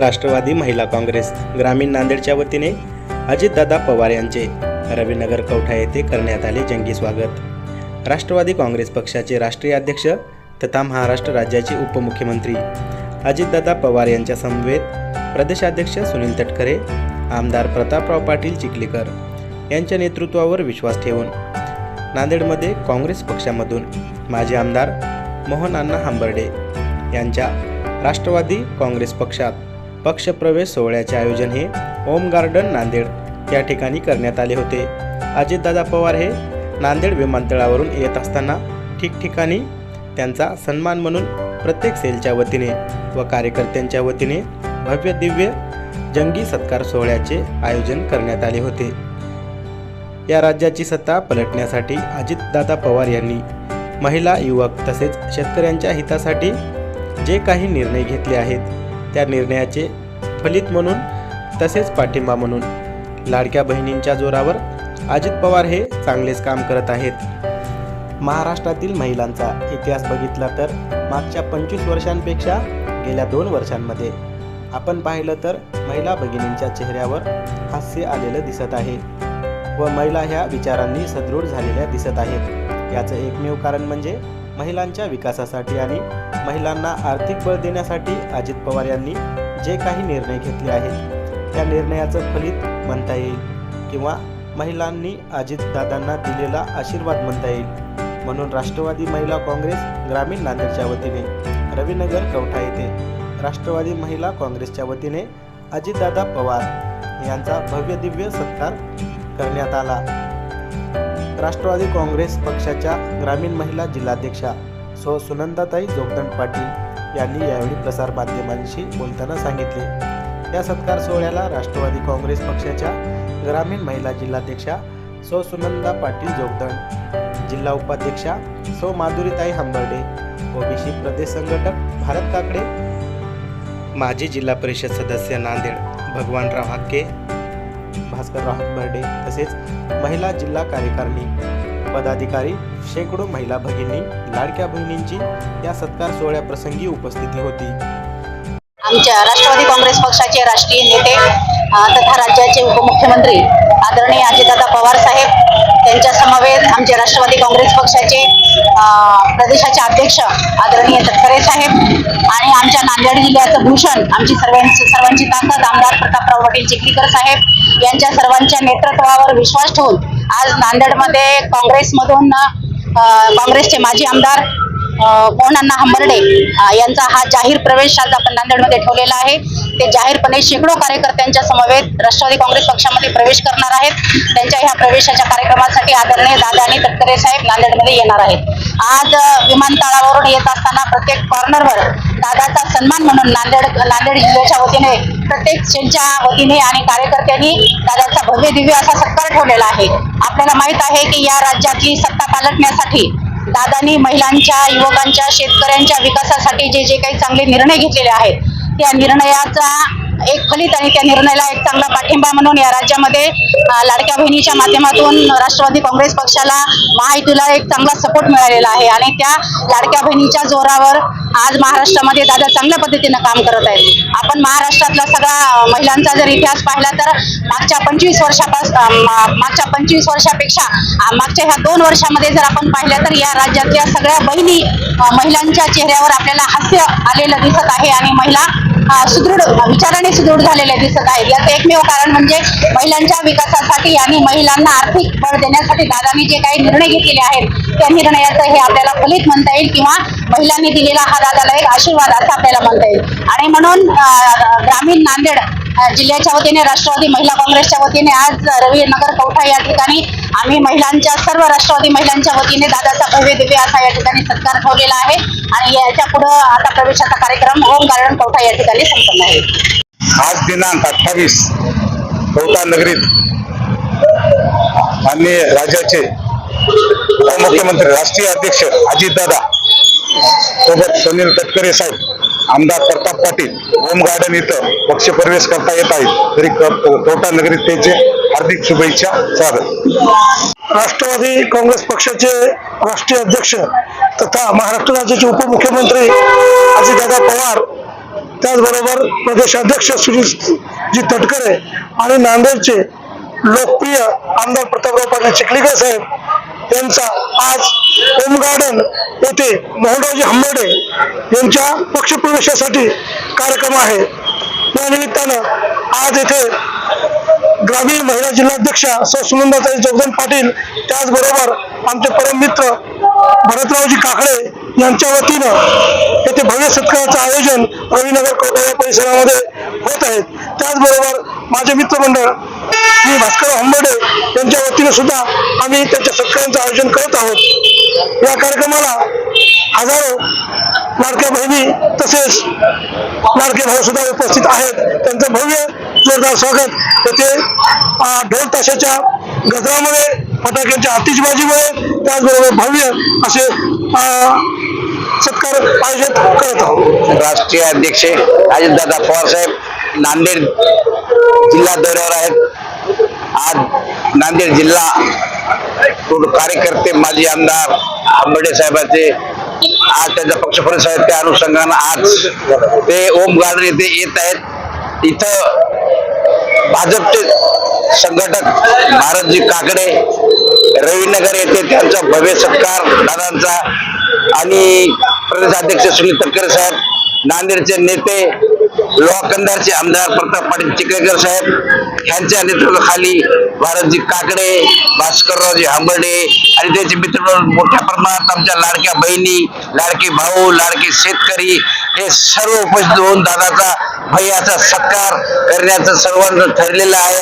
राष्ट्रवादी महिला काँग्रेस ग्रामीण नांदेडच्या वतीने अजितदादा पवार यांचे रवीनगर कवठा येथे करण्यात आले जंगी स्वागत. राष्ट्रवादी काँग्रेस पक्षाचे राष्ट्रीय अध्यक्ष तथा महाराष्ट्र राज्याचे उपमुख्यमंत्री अजितदादा पवार यांच्या समवेत प्रदेशाध्यक्ष सुनील तटकरे आमदार प्रतापराव पाटील चिखलीकर यांच्या नेतृत्वावर विश्वास ठेवून नांदेडमध्ये काँग्रेस पक्षामधून माजी आमदार मोहन अण्णा हांबर्डे यांच्या राष्ट्रवादी काँग्रेस पक्षात पक्षप्रवेश सोहळ्याचे आयोजन हे ओम गार्डन नांदेड या ठिकाणी करण्यात आले होते. अजितदादा पवार हे नांदेड विमानतळावरून येत असताना ठिकठिकाणी त्यांचा सन्मान म्हणून प्रत्येक सेलच्या वतीने व कार्यकर्त्यांच्या वतीने भव्य दिव्य जंगी सत्कार सोहळ्याचे आयोजन करण्यात आले होते. या राज्याची सत्ता पलटण्यासाठी अजितदादा पवार यांनी महिला युवक तसेच शेतकऱ्यांच्या हितासाठी जे काही निर्णय घेतले आहेत त्या निर्णयाचे फलित म्हणून तसेच पाठिंबा म्हणून. लाडक्या बहिणींच्या जोरावर अजित पवार हे चांगलेच काम करत आहेत. महाराष्ट्रातील महिलांचा इतिहास बघितला तर मागच्या पंचवीस वर्षांपेक्षा गेल्या दोन वर्षांमध्ये. आपण पाहिलं तर महिला भगिनींच्या चेहऱ्यावर हास्य आलेलं दिसत आहे व महिला ह्या विचारांनी सदृढ झालेल्या दिसत आहेत. याचं एकमेव कारण म्हणजे महिलांच्या विकासासाठी आणि महिलांना आर्थिक बळ देण्यासाठी अजित पवार यांनी जे काही निर्णय घेतले आहेत त्या निर्णयाचं फलित म्हणता येईल किंवा महिलांनी अजितदादांना दिलेला आशीर्वाद म्हणता येईल. म्हणून राष्ट्रवादी महिला काँग्रेस ग्रामीण नांदेडच्या वतीने रविनगर कवठा येथे राष्ट्रवादी महिला काँग्रेसच्या वतीने अजितदादा पवार यांचा भव्य दिव्य सत्कार करण्यात आला. राष्ट्रवादी काँग्रेस पक्षाच्या ग्रामीण महिला जिल्हाध्यक्षा सो सुनंदाताई जोगदंड पाटील यांनी यावेळी प्रसारमाध्यमांशी बोलताना सांगितले. या सत्कार सोहळ्याला राष्ट्रवादी काँग्रेस पक्षाच्या ग्रामीण महिला जिल्हाध्यक्षा सो सुनंदा पाटील जोगदंड जिल्हा उपाध्यक्षा सो माधुरीताई हंबर्डे ओबीसी प्रदेश संघटक भारत काकडे माजी जिल्हा परिषद सदस्य नांदेड भगवानराव हाके भास्करराव बर्डे तसेच महिला जिल्हा कार्यकारिणी पदाधिकारी शेकडो महिला भगिनी लाडक्या बहिणींची या सत्कार सोहळ्याप्रसंगी उपस्थिती होती. आमच्या राष्ट्रवादी काँग्रेस पक्षाचे राष्ट्रीय नेते तथा राज्याचे उपमुख्यमंत्री आदरणीय अजितदादा पवार साहेब त्यांच्या समवेत आमचे राष्ट्रवादी काँग्रेस पक्षाचे प्रदेशाचे अध्यक्ष आदरणीय तटकरे साहेब आणि आमच्या नांदेड जिल्ह्याचं भूषण आमची सर्वांची सर्वांची ताकद आमदार प्रतापराव पाटील चिखलीकर साहेब यांच्या सर्वांच्या नेतृत्वावर विश्वास ठेवून आज नांदेडमध्ये काँग्रेसमधून काँग्रेसचे माजी आमदार मोहनअण्णा हंबर्डे यांचा हा जाहीर प्रवेश आज आपण नांदेडमध्ये ठेवलेला आहे. ते जाहीरपणे शेकडो कार्यकर्त्यांच्या समवेत राष्ट्रवादी काँग्रेस पक्षामध्ये प्रवेश करणार आहेत. त्यांच्या ह्या प्रवेशाच्या कार्यक्रमासाठी आदरणीय दादा आणि तटकरे साहेब नांदेडमध्ये येणार आहेत. आज विमानतळावरून येत असताना प्रत्येक कॉर्नरवर दादाचा सन्मान म्हणून नांदेड नांदेड जिल्ह्याच्या वतीने प्रत्येक सेलच्या वतीने आणि कार्यकर्त्यांनी दादाचा भव्य दिव्य असा सत्कार ठेवलेला आहे. आपल्याला माहीत आहे की या राज्याची सत्ता पालटण्यासाठी दादांनी महिलांच्या युवकांच्या शेतकऱ्यांच्या विकासासाठी जे जे काही चांगले निर्णय घेतलेले आहेत त्या निर्णयाचा एक फलित आणि त्या निर्णयाला एक चांगला पाठिंबा म्हणून या राज्यामध्ये लाडक्या बहिणीच्या माध्यमातून राष्ट्रवादी काँग्रेस पक्षाला महायुतीला एक चांगला सपोर्ट मिळालेला आहे. आणि त्या लाडक्या बहिणीच्या जोरावर आज महाराष्ट्रामध्ये दादा चांगल्या पद्धतीनं काम करत आहेत. आपण महाराष्ट्रातला सगळा महिलांचा जर इतिहास पाहिला तर मागच्या पंचवीस वर्षापासून मागच्या पंचवीस वर्षापेक्षा मागच्या ह्या दोन वर्षामध्ये जर आपण पाहिलं तर या राज्यातल्या सगळ्या बहिणी महिलांच्या चेहऱ्यावर आपल्याला हास्य आलेलं दिसत आहे. आणि महिला सुदृढ विचाराने सुदृढ झालेले दिसत आहेत. याचं एकमेव कारण म्हणजे महिलांच्या विकासासाठी आणि महिलांना आर्थिक बळ देण्यासाठी दादांनी जे काही निर्णय घेतलेले आहेत त्या निर्णयाचं हे आपल्याला फलित म्हणता येईल किंवा महिलांनी दिलेला हा दादाला एक आशीर्वाद असं आपल्याला म्हणता येईल. आणि म्हणून ग्रामीण नांदेड जिल्ह्याच्या वतीने राष्ट्रवादी महिला काँग्रेसच्या वतीने आज रविनगर कौठा या ठिकाणी आम्ही महिलांच्या सर्व राष्ट्रवादी महिलांच्या वतीने दादाचा भव्य दिव्य असा या ठिकाणी सत्कार ठेवलेला आहे. आणि याच्या पुढं आता प्रवेशाचा कार्यक्रम होम गार्डन कवठा या ठिकाणी संपन्न आहे आज दिनांक अठ्ठावीस कवठा नगरीत माननीय राज्याचे उपमुख्यमंत्री राष्ट्रीय अध्यक्ष अजितदादा सोबत सुनील तटकरे साहेब आमदार प्रताप पाटील होम गार्डन इथं पक्ष प्रवेश करता येत आहेत. तरी क- कवठा नगरीत त्यांचे हार्दिक शुभेच्छा स्वागत. राष्ट्रवादी काँग्रेस पक्षाचे राष्ट्रीय अध्यक्ष तथा महाराष्ट्र राज्याचे उपमुख्यमंत्री अजितदादा पवार त्याचबरोबर प्रदेशाध्यक्ष सुनीलजी तटकरे आणि नांदेडचे लोकप्रिय आमदार प्रतापराव पाटील चिखलीकर साहेब यांचा आज होम गार्डन येथे मोहनरावजी हंबर्डे यांच्या पक्षप्रवेशासाठी कार्यक्रम आहे. या निमित्तानं आज येथे ग्रामीण महिला जिल्हाध्यक्षा सौ सुनंदाताई जगदन पाटील त्याचबरोबर आमचे परम मित्र भरतरावजी काकडे यांच्या वतीनं येथे भव्य सत्काराचं आयोजन रवीनगर कवठा परिसरामध्ये होत आहेत त्याचबरोबर माझे मित्रमंडळ श्री भास्कर हंबर्डे यांच्या वतीनं सुद्धा आम्ही त्यांच्या सत्कारांचं आयोजन करत आहोत. या कार्यक्रमाला हजारो लाडक्या बहिणी तसेच लाडके भाऊ सुद्धा उपस्थित आहेत. त्यांचं भव्य जोरदार स्वागत. येथे ढोल ताशाच्या गजरामध्ये फटाक्यांच्या आतिषबाजीमुळे त्याचबरोबर भव्य असे सत्कार आयोजित करत आहोत. राष्ट्रीय अध्यक्ष अजितदादा पवार साहेब नांदेड जिल्हा दौऱ्यावर आहेत. आज नांदेड जिल्हा कार्यकर्ते माजी आमदार आंबेडे साहेबांचे आज त्यांचा पक्षप्रवेश आहे त्या अनुषंगानं आज ते ओम गार्डन येथे येत आहेत. इथं भाजपचे संघटक भारतजी काकडे रवीनगर येथे त्यांचा भव्य सत्कार दादांचा आणि प्रदेशाध्यक्ष सुनील तटकरे साहेब नांदेडचे नेते लोहाकंदारचे आमदार प्रताप पाटील चिखलेकर साहेब यांच्या नेतृत्वाखाली भारतजी काकडे भास्कररावजी हांबर्डे आणि त्यांचे मित्र मोठ्या प्रमाणात आमच्या लाडक्या बहिणी लाडके भाऊ लाडके शेतकरी हे सर्व उपस्थित होऊन दादाचा भैयाचा सत्कार करण्याचं सर्वांचं ठरलेलं आहे.